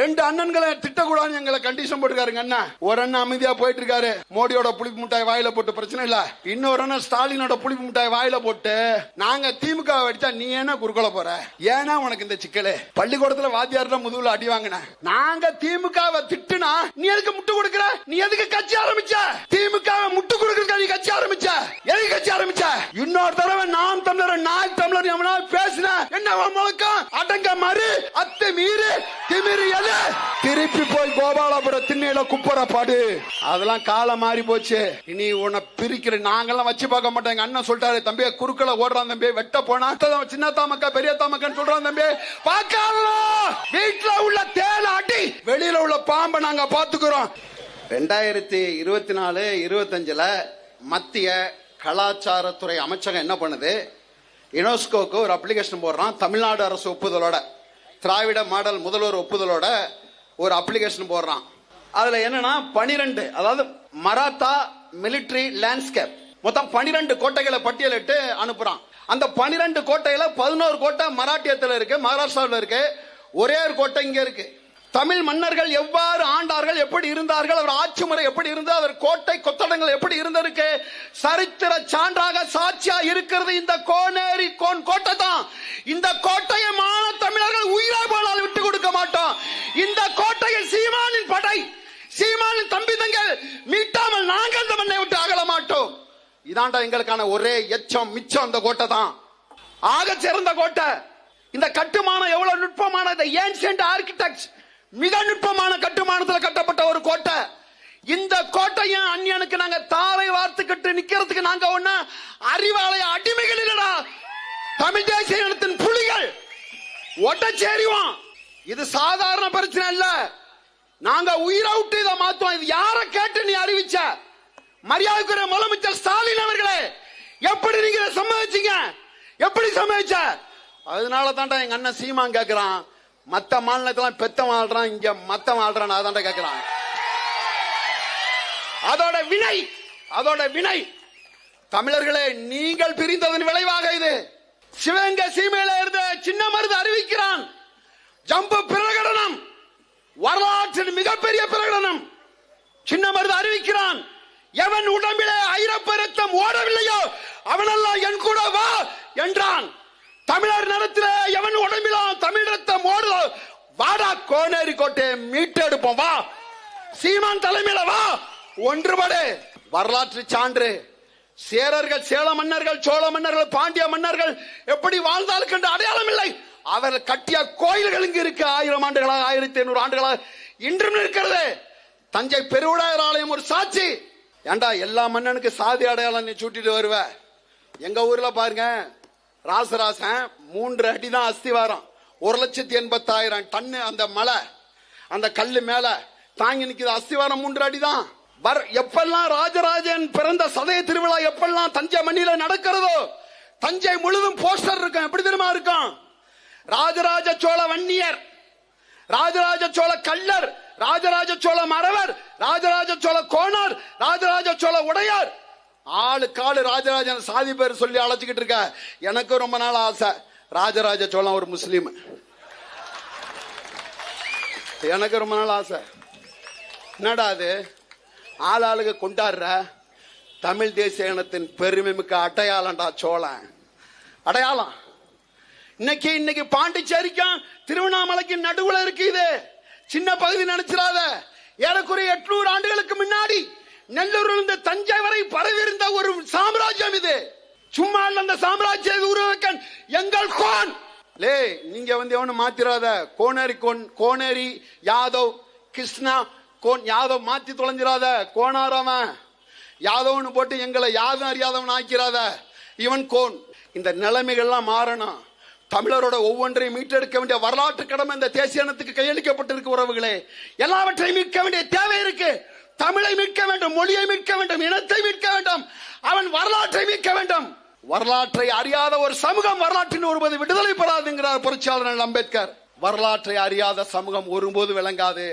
ரெண்டு அண்ணன்களை திட்டக்கூடாதுன்னு எங்களை கண்டிஷன் போட்டுருக்காருங்க அண்ணா. ஒரு அண்ணன் அமைதியா போயிட்டு இருக்காரு மோடியோட புளிப்பு மிட்டாய் வாயில போட்டு பிரச்சனை இல்ல. இன்னொரு அண்ணன் ஸ்டாலினோட புளிப்பு மிட்டாய் வாயில போட்டு நாங்க திமுக அடிச்சா நீ ஏன்னா குறுக்கோல போற? ஏன்னா உனக்கு இந்த சிக்கலு. பள்ளிக்கூடத்துல வாத்தியார்ல முதுகுல அடி வாங்கின. நாங்க திமுகவை திட்டுனா நீ எதுக்கு முட்டு கொடுக்கற? நீ எதுக்கு கட்சி ஆரம்பிச்ச? திமுக முட்டு கொடுக்கறதுக்கு நீ கட்சி ஆரம்பிச்ச? எதுக்கு கட்சி ஆரம்பிச்ச? இன்னொரு தடவை நாம் தமிழர் நாய் தமிழர் எவனா பேசின என்ன முழக்கம்? அடங்க மறு அத்தை மீறு திமிரு எது திருப்பி போய் கோபாலபுர திண்ணையில குப்புற பாடு. அதெல்லாம் காலம் மாறி போச்சு. இனி உன்னை பிரிக்கிற நாங்கெல்லாம் வச்சு பார்க்க மாட்டோம். எங்க அண்ணன் சொல்லிட்டாரு தம்பி குறுக்களை ஓடுறான் தம்பி வெட்ட போனா சின்ன தாமக்கா பெரிய தாமக்கான்னு சொல்றான் தம்பி. பார்க்காத வீட்டுல உள்ள தேல அடி வெளியில உள்ள பாம்பை நாங்க பாத்துக்கிறோம் ரெண்டாயிரத்தி இருபத்தி நாலு இருபத்தஞ்சுல மத்திய கலாச்சாரத்துறை அமைச்சகம் என்ன பண்ணுது? யுனெஸ்கோக்கு ஒரு அப்ளிகேஷன் போடுறான் தமிழ்நாடு அரசு ஒப்புதலோட. திராவிட மாடல் முதல்வர் ஒப்புதலோட ஒரு அப்ளிகேஷன் போடுறான். அதுல என்னன்னா பனிரெண்டு அதாவது மராத்தா மிலிட்டரி லேண்ட்ஸ்கேப் மொத்தம் பனிரெண்டு கோட்டைகளை பட்டியலிட்டு அனுப்புறான். அந்த பனிரெண்டு கோட்டையில பதினோரு கோட்டை மராட்டியத்தில் இருக்கு மகாராஷ்டிராவில் இருக்கு. ஒரே ஒரு கோட்டை இங்க இருக்கு. தமிழ் மன்னர்கள் எவ்வாறு ஆண்டார்கள் எப்படி இருந்தார்கள் அவர் ஆட்சி முறை எப்படி இருந்தது அவர் கோட்டை கொத்தடங்கள் எப்படி இருந்திருக்கு சரித்திர சான்றாக சாட்சியா இருக்கிறது இந்த கோனேரி கோன் கோட்டை தான். இந்த கோட்டையை இந்த கோட்டையில் சீமானின் படை சீமானின் தம்பி தங்கள் மீட்டாமல் நாங்கள் இந்த மண்ணை விட்டு அகல மாட்டோம். இதாண்டா எங்களுக்கான ஒரே எச்சம் மிச்சம் அந்த கோட்டை தான். ஆக சிறந்த கோட்டை. இந்த கட்டுமானம் எவ்வளவு நுட்பமான இந்த ஏன்சியன்ட் ஆர்கிடெக்ட் மிக நுட்பமான கட்டுமானத்தில் கட்டப்பட்ட ஒரு கோட்டை. இந்த கோட்டையும் அந்நியனுக்கு நாங்க தாரை வார்த்துக்கிட்டு நிக்கிறதுக்கு நாங்க ஒண்ணு அறிவாலய அடிமைகள் இல்லடா. தமிழ் தேசிய இனத்தின் புலிகள். ஒட்டச்சேரிவான். இது சாதாரண பிரச்சனை இல்ல நாங்க உயிரை விட்டு இதை மாத்துவோம் இது யார கேட்டு நீ அறிவிச்ச? மரியாதைக்குரிய முதலமைச்சர் ஸ்டாலின் அவர்களே எப்படி நீங்க இதை சம்மதிச்சீங்க? எப்படி சம்மதிச்ச? அதனால தான்டா எங்க அண்ணன் சீமான் கேக்குறான். மத்த மாநிலத்தெல்லாம் பெத்த வாழ்றான் இங்க மத்த வாழ்றான் அதான்டா கேக்குறான். அதோட வினை அதோட வினை. தமிழர்களே நீங்கள் பிரிந்ததன் விளைவாக இது. சிவகங்கை சீமையில இருந்த சின்ன மருந்து அறிவிக்கிறான். ஜம்பு பிரகடனம். வரலாற்றின் மிகப்பெரிய பிரகடனம். சின்ன மருது அறிவிக்கிறான் எவன் உடம்பிலே ஐரப்பரத்தம் ஓடவில்லையோ அவனெல்லாம் என் கூட வா என்றான். தமிழர் நிலத்திலே எவன் உடம்பிலோ தமிழ் ரத்தம் ஓடுதோ வாடா கோனேரி கோட்டையை மீட்டெடுப்போம் வா. சீமான் தலைமையில வா. ஒன்றுபடு. வரலாற்று சான்று. சேரர்கள் சேல மன்னர்கள் சோழ மன்னர்கள் பாண்டிய மன்னர்கள் எப்படி வாழ்ந்தார்கள் என்ற அடையாளம் இல்லை. அவர்கள் கட்டிய கோயில்கள் இங்கு இருக்கு? ஆயிரம் ஆண்டுகளாக ஆயிரத்தி ஐநூறு ஆண்டுகளாக இன்றும் இருக்கிறது தஞ்சை பெருவுடையார் ஆலயம் ஒரு சாட்சி. ஏண்டா எல்லா மன்னனுக்கு சாதி அடையாளம் நீ சூட்டிட்டு வருவ? எங்க ஊர்ல பாருங்க ராசராசன் மூன்று அடி தான் அஸ்திவாரம். ஒரு லட்சத்தி எண்பத்தாயிரம் டன்னு அந்த மலை. அந்த கல்லு மேல தாங்கி நிக்குது அஸ்திவாரம் மூன்று அடி தான். வர் எப்பெல்லாம் ராஜராஜன் பிறந்த சதய திருவிழா எப்பெல்லாம் தஞ்சை மண்ணில நடக்கிறதோ தஞ்சை முழுதும் போஸ்டர் இருக்கும். எப்படி தெரியுமா இருக்கும்? ராஜராஜ சோழ வன்னியர் ராஜராஜ சோழ கல்லர் ராஜராஜ சோழ மறவர் ராஜராஜ சோழ கோணார் ராஜராஜ சோழ உடையார். ஆளு காலு ராஜராஜன் சாதி பேர் சொல்லி அழைச்சிக்கிட்டு இருக்க. எனக்கு ரொம்ப நாள் ஆசை. ராஜராஜ சோழன் ஒரு முஸ்லீம். எனக்கு ரொம்ப நாள் ஆசை. என்னடா அது? ஆள் ஆளுக கொண்டாடுற தமிழ் தேசிய இனத்தின் பெருமை மிக்க அடையாளம்டா சோழன். அடையாளம். இன்னைக்கு இன்னைக்கு பாண்டிச்சேரிக்கும் திருவண்ணாமலைக்கு நடுவுல இருக்கு இது சின்ன பகுதி நினைச்சிடாத ஏறக்குறைய எட்நூறு ஆண்டுகளுக்கு முன்னாடி நெல்லூர்ல இருந்து தஞ்சை வரை பரவியிருந்த ஒரு சாம்ராஜ்யம் இது. சும்மா இல்ல அந்த சாம்ராஜ்யம் உருவாக்க எங்கள் கோன். லே நீங்க வந்து எவனும் மாத்திராத. கோனேரி கோன் கோனேரி யாதவ் கிருஷ்ணா கோன் யாதவ் மாத்தி தொலைஞ்சிராத. கோனாரவன் யாதவன்னு போட்டு எங்களை யாதும் அறியாதவன் ஆக்கிறாத இவன் கோன். இந்த நிலைமைகள்லாம் மாறணும். தமிழரோட ஒவ்வொன்றையும் மீட்டெடுக்க வேண்டிய வரலாற்று கடமை இந்த தேசிய இனத்துக்கு கையளிக்கப்பட்டிருக்கு உறவுகளே. எல்லாவற்றையும் மீட்க வேண்டிய தேவை இருக்கு. தமிழை மீட்க வேண்டும் மொழியை மீட்க வேண்டும் இனத்தை மீட்க வேண்டும் அவன் வரலாற்றை மீட்க வேண்டும். வரலாற்றை அறியாத ஒரு சமூகம் வரலாற்றின் ஒருபோது விடுதலை பெறாதுங்கிறார் புரட்சியாளர் அம்பேத்கர். வரலாற்றை அறியாத சமூகம் ஒருபோது விளங்காது.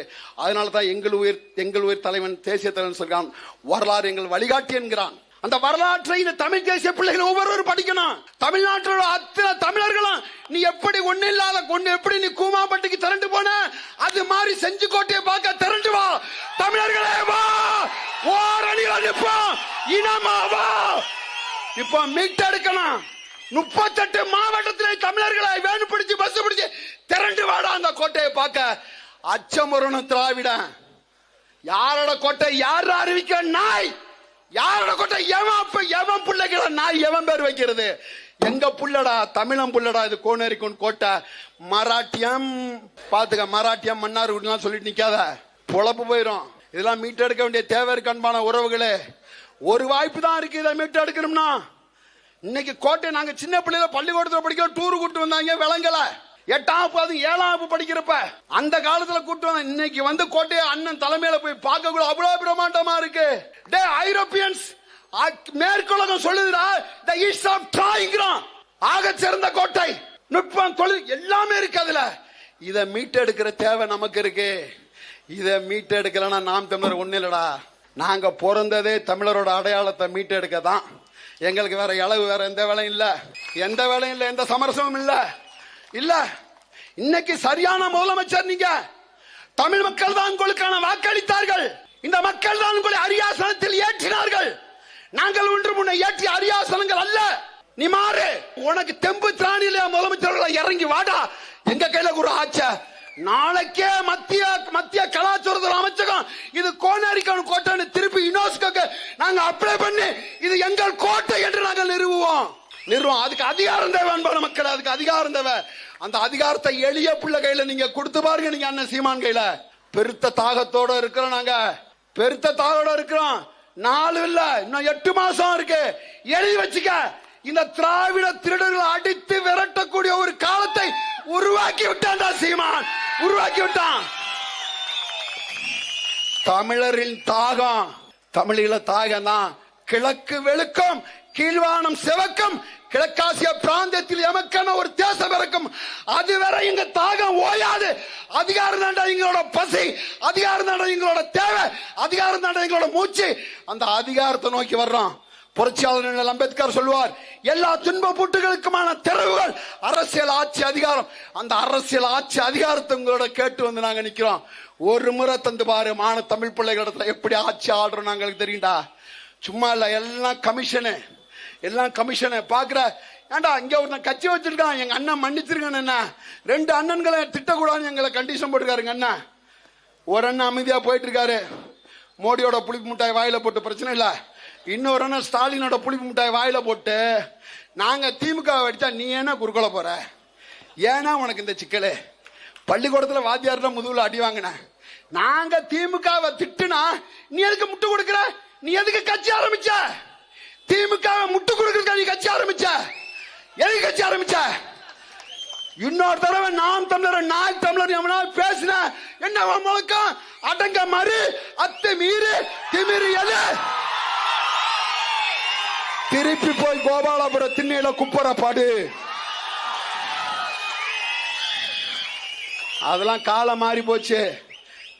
அதனால தான் எங்கள் உயிர் எங்கள் உயிர் தலைவன் தேசிய தலைவன் சொல்கிறான் வரலாறு எங்கள் வழிகாட்டி என்கிறான். அந்த வரலாற்றை இந்த தமிழ் தேசிய பிள்ளைகள் ஒவ்வொருவரும் படிக்கணும். தமிழ்நாட்டில் அத்தனை தமிழர்களும் நீ எப்படி ஒண்ணு இல்லாத கொண்டு எப்படி நீ கூமாப்பட்டிக்கு திரண்டு போன? அது மாதிரி செஞ்சு கோட்டையை பார்க்க திரண்டு வா. தமிழர்களே வா. ஓரணியில் நிற்போம். இனமா வா. இப்போ மீட்டெடுக்கணும் முப்பத்தெட்டு மாவட்டத்திலே தமிழர்களை வேணு பிடிச்சு பஸ் பிடிச்சு திரண்டு வாடா அந்த கோட்டையை பார்க்க. அச்சமுறணும் திராவிடன் யாரோட கோட்டை? யார் அறிவிக்க? நாய். யாரோட கோட்டை? எவன் அப்ப எவன் பிள்ளைகள நான் எவன் பேர் வைக்கிறது? எங்க புள்ளடா? தமிழம் புள்ளடா? இது கோனரிக்கும் கோட்டை. மராட்டியம். பாத்துக்க மராட்டியம் மன்னார் சொல்லிட்டு நிக்காத. பொழப்பு போயிடும் இதெல்லாம் மீட்டெடுக்க வேண்டிய தேவை இருக்கு அன்பான உறவுகளே. ஒரு வாய்ப்பு தான் இருக்கு இதை மீட்டெடுக்கணும்னா. இன்னைக்கு கோட்டை நாங்க சின்ன பிள்ளைல பள்ளிக்கூடத்துல படிக்க டூர் கூட்டு வந்தாங்க விளங்கலை. எட்டாம் வகுப்பு ஏழாம் வகுப்பு படிக்கிறப்ப அந்த காலத்துல கூட்டம் இன்னைக்கு வந்து கோட்டையை அண்ணன் தலைமையில போய் பார்க்க கூட அவ்வளவு பிரமாண்டமா இருக்கு. டே ஐரோப்பியன்ஸ் மேற்குலகம் சொல்லுதுடா த ஈஸ்ட் ஆஃப் ட்ராயிங்கிறான் ஆக சிறந்த கோட்டை. நுட்பம் தொழில் எல்லாமே இருக்கு அதுல. இதை மீட்டெடுக்கிற தேவை நமக்கு இருக்கு. இதை மீட்டெடுக்கலன்னா நாம் தமிழர் ஒண்ணு இல்லடா. நாங்க பிறந்ததே தமிழரோட அடையாளத்தை மீட்டெடுக்க தான் எங்களுக்கு வேற இளவு வேற எந்த வேலையும் இல்ல. எந்த வேலையும் இல்ல எந்த சமரசமும் இல்லை. இல்ல இன்னைக்கு சரியான முதலமைச்சர் நீங்க. தமிழ் மக்கள் தான் உங்களுக்கான வாக்களித்தார்கள். இந்த மக்கள் தான் உங்களை அரியாசனத்தில் ஏற்றினார்கள். நாங்கள் ஒன்று முன்ன ஏற்றிய அரியாசனங்கள் அல்ல. நீ மாறு. உனக்கு தெம்பு திராணியில முதலமைச்சர்களை இறங்கி வாடா. எங்க கையில ஒரு ஆச்ச? நாளைக்கே மத்திய மத்திய கலாச்சாரத்துறை அமைச்சகம் இது கோனாரிக்கான கோட்டைன்னு திருப்பி யுனெஸ்கோக்கு நாங்க அப்ளை பண்ணி இது எங்கள் கோட்டை என்று நாங்கள் நிறுவுவோம். நிறுவனம் அதுக்கு அதிகாரம் தேவை அன்பான மக்கள் அதுக்கு அதிகாரம் தேவை. அந்த அதிகாரத்தை எளிய பிள்ளை கையில நீங்க கொடுத்து பாருங்க நீங்க அண்ணன் சீமான் கையில. பெருத்த தாகத்தோட இருக்கிறோம் நாங்க. பெருத்த தாகத்தோட இருக்கிறோம். நாலு இல்ல இன்னும் எட்டு மாசம் இருக்கு. எழுதி வச்சுக்க. இந்த திராவிட திருடர்கள் அடித்து விரட்டக்கூடிய ஒரு காலத்தை உருவாக்கி விட்டான்டா சீமான். உருவாக்கி விட்டான். தமிழரின் தாகம் தமிழீழ தாகம் தான் கிழக்கு வெளுக்கம் கீழ்வானம் செவக்கம் கிழக்காசிய பிராந்தியத்தில் எமக்கான ஒரு தேசம் இருக்கும் அதுவரை இங்க தாகம் ஓயாது. அதிகாரம் தாண்டா எங்களோட பசி அதிகாரம் தாண்டா எங்களோட தேவை அதிகாரம் தாண்டா எங்களோட மூச்சு. அந்த அதிகாரத்தை நோக்கி வர்றோம். புரட்சியாளர் அம்பேத்கர் சொல்வார் எல்லா துன்ப பூட்டுகளுக்குமான திறவுகள் அரசியல் ஆட்சி அதிகாரம். அந்த அரசியல் ஆட்சி அதிகாரத்தை உங்களோட கேட்டு வந்து நாங்க நிக்கிறோம். ஒரு முறை தந்து பாரு மான தமிழ் பிள்ளைகளிடத்துல எப்படி ஆட்சி ஆடுறோம் நாங்களுக்கு தெரியும்டா. சும்மா இல்ல எல்லாம் கமிஷனு. எல்லாம் கமிஷனை பாக்குற ஏண்டா இங்க ஒரு கட்சி வச்சிருக்கான் எங்க அண்ணன் மன்னிச்சிருக்கான் என்ன? ரெண்டு அண்ணன்களை திட்டக்கூடாதுன்னு எங்களை கண்டிஷன் போட்டுருக்காருங்க அண்ணா. ஒரு அண்ணன் அமைதியா போயிட்டு இருக்காரு மோடியோட புளிப்பு மிட்டாய் வாயில போட்டு பிரச்சனை இல்ல. இன்னொரு அண்ணன் ஸ்டாலினோட புளிப்பு மிட்டாய் வாயில போட்டு நாங்க திமுக அடிச்சா நீ ஏன்னா குறுக்கொள்ள போற? ஏன்னா உனக்கு இந்த சிக்கலு. பள்ளிக்கூடத்துல வாத்தியார்ல முதுகுல அடி வாங்கின. நாங்க திமுகவை திட்டுனா நீ எதுக்கு முட்டு கொடுக்குற? நீ எதுக்கு கட்சி ஆரம்பிச்ச? திமுக முட்டு கொடுக்கறதுக்கு நீ கட்சி ஆரம்பிச்ச? எதுக்கு கட்சி ஆரம்பிச்ச? இன்னொரு தடவை நாம் தமிழர் நாய் தமிழர் எவனால் பேசின என்ன முழக்கம் அடங்க மறு அத்து மீறு திமிரு எது? திருப்பி போய் கோபாலபுரம் திண்ணையில குப்புற பாடு. அதெல்லாம் காலம் மாறி போச்சு.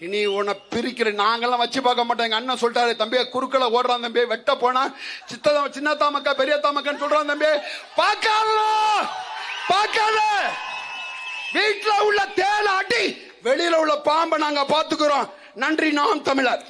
இனி உன்னை பிரிக்கிற நாங்கெல்லாம் வச்சு பார்க்க மாட்டோம். எங்க அண்ணன் சொல்லிட்டாரு தம்பியை குறுக்களை ஓடுறான் தம்பி வெட்ட போனா சித்த சின்ன தாமக்கா பெரிய தாமக்கன்னு சொல்றான் தம்பி. பார்க்காத பார்க்காத. வீட்டுல உள்ள தேல அடி வெளியில உள்ள பாம்பை நாங்க பாத்துக்கிறோம் நன்றி நாம் தமிழர்.